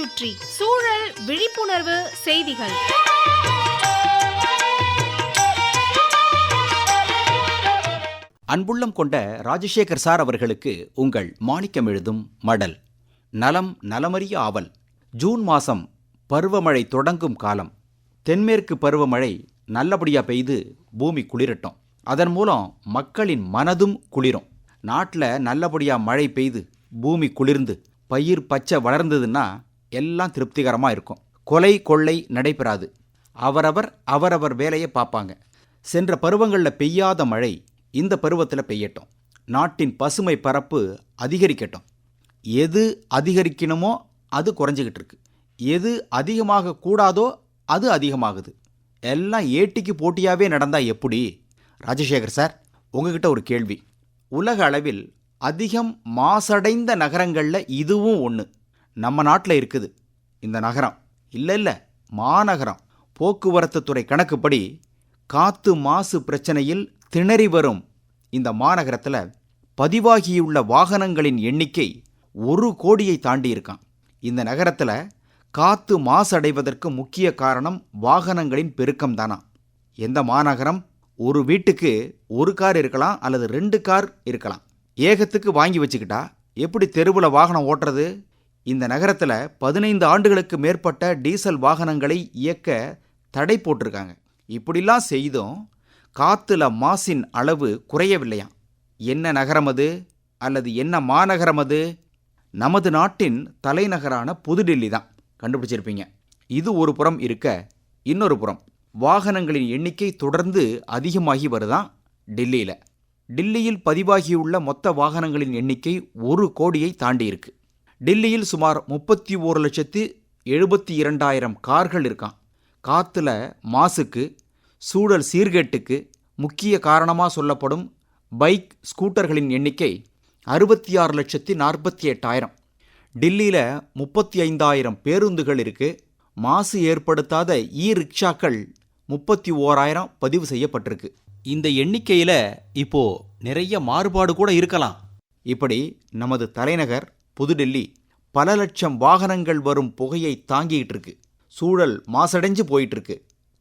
சுற்றி சூழல் விழிப்புணர்வு செய்திகள். அன்புள்ளம் கொண்ட ராஜசேகர் சார் அவர்களுக்கு உங்கள் மாணிக்கம் எழுதும் மடல். நலம் நலமறிய ஆவல். ஜூன் மாசம் பருவமழை தொடங்கும் காலம். தென்மேற்கு பருவமழை நல்லபடியா பெய்து பூமி குளிரட்டும். அதன் மூலம் மக்களின் மனதும் குளிரும். நாட்டில் நல்லபடியா மழை பெய்து பூமி குளிர்ந்து. பயிர் பச்சை வளர்ந்ததுன்னா எல்லாம் திருப்திகரமாக இருக்கும். கொலை கொள்ளை நடைபெறாது. அவரவர் அவரவர் வேலையை பார்ப்பாங்க. சென்ற பருவங்களில் பெய்யாத மழை இந்த பருவத்தில் பெய்யட்டும். நாட்டின் பசுமை பரப்பு அதிகரிக்கட்டும். எது அதிகரிக்கணுமோ அது குறைஞ்சிக்கிட்டு இருக்கு எது அதிகமாக கூடாதோ அது அதிகமாகுது. எல்லாம் ஏட்டிக்கு போட்டியாகவே நடந்தா எப்படி? ராஜசேகர் சார் உங்ககிட்ட ஒரு கேள்வி. உலக அளவில் அதிகம் மாசடைந்த நகரங்களில் இதுவும் ஒன்று நம்ம நாட்டில் இருக்குது. இந்த நகரம். இல்லை இல்லை. மாநகரம். போக்குவரத்து துறை கணக்குப்படி காத்து மாசு பிரச்சனையில் திணறி வரும் இந்த மாநகரத்தில் பதிவாகியுள்ள வாகனங்களின் எண்ணிக்கை ஒரு கோடியை தாண்டி இருக்கான் இந்த நகரத்தில் காத்து மாசடைவதற்கு முக்கிய காரணம் வாகனங்களின் பெருக்கம் தானா? எந்த மாநகரம்? ஒரு வீட்டுக்கு ஒரு கார் இருக்கலாம் அல்லது ரெண்டு கார் இருக்கலாம். ஏகத்துக்கு வாங்கி வச்சுக்கிட்டா எப்படி தெருவில் வாகனம் ஓட்டுறது? இந்த நகரத்தில் பதினைந்து ஆண்டுகளுக்கு மேற்பட்ட டீசல் வாகனங்களை இயக்க தடை போட்டிருக்காங்க. இப்படிலாம் செய்தும் காத்துல மாசின் அளவு குறையவில்லையாம் என்ன நகரம் அது? அல்லது என்ன மாநகரம் அது? நமது நாட்டின் தலைநகரான புதுடில்லி தான் கண்டுபிடிச்சிருப்பீங்க. இது ஒரு புறம் இருக்க இன்னொரு புறம். வாகனங்களின் எண்ணிக்கை தொடர்ந்து அதிகமாகி வருதான் டில்லியில். டில்லியில் பதிவாகியுள்ள மொத்த வாகனங்களின் எண்ணிக்கை ஒரு கோடியை தாண்டியிருக்கு. டில்லியில் சுமார் முப்பத்தி ஓரு லட்சத்து எழுபத்தி இரண்டாயிரம் கார்கள் இருக்கான். காற்றுல மாசுக்கு சூழல் சீர்கேட்டுக்கு முக்கிய காரணமாக சொல்லப்படும் பைக் ஸ்கூட்டர்களின் எண்ணிக்கை அறுபத்தி ஆறு லட்சத்தி நாற்பத்தி எட்டாயிரம். டில்லியில் முப்பத்தி ஐந்தாயிரம் பேருந்துகள் இருக்குது மாசு ஏற்படுத்தாத இ ரிக்ஷாக்கள் முப்பத்தி ஓராயிரம் பதிவு செய்யப்பட்டிருக்கு. இந்த எண்ணிக்கையில் இப்போது நிறைய மாறுபாடு கூட இருக்கலாம். இப்படி நமது தலைநகர் புதுடெல்லி பல லட்சம் வாகனங்கள் வரும் புகையை தாங்கிட்டு இருக்கு சூழல் மாசடைஞ்சு போயிட்டு இருக்கு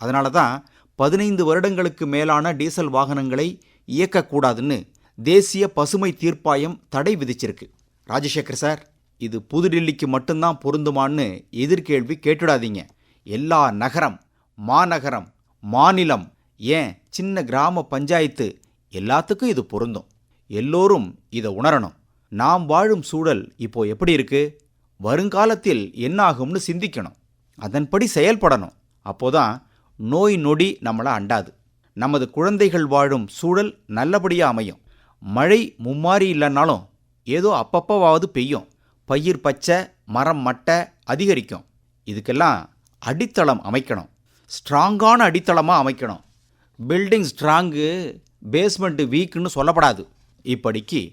அதனால தான் பதினைந்து வருடங்களுக்கு மேலான டீசல் வாகனங்களை இயக்கக்கூடாதுன்னு தேசிய பசுமை தீர்ப்பாயம் தடை விதிச்சிருக்கு. ராஜசேகர் சார் இது புதுடில்லிக்கு மட்டும்தான் பொருந்துமான்னு எதிர்கேள்வி கேட்டுடாதீங்க. எல்லா நகரம் மாநகரம் மாநிலம் ஏன் சின்ன கிராம பஞ்சாயத்து எல்லாத்துக்கும் இது பொருந்தும். எல்லோரும் இதை உணரணும். நாம் வாழும் சூழல் இப்போ எப்படி இருக்கு? வருங்காலத்தில் என்ன ஆகும்னு சிந்திக்கணும். அதன்படி செயல்படணும். அப்போதான் நோய் நொடி நம்மளை அண்டாது. நமது குழந்தைகள் வாழும் சூழல் நல்லபடியாக அமையும். மழை மும்மாரி இல்லைன்னாலும் ஏதோ அப்பப்போவாவது பெய்யும். பயிர் பச்சை மரம் மட்டை அதிகரிக்கும். இதுக்கெல்லாம் அடித்தளம் அமைக்கணும். ஸ்ட்ராங்கான அடித்தளமாக அமைக்கணும். பில்டிங் ஸ்ட்ராங்கு பேஸ்மெண்ட்டு வீக்குன்னு சொல்லப்படாது. இப்படிக்கு